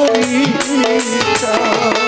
কবিতা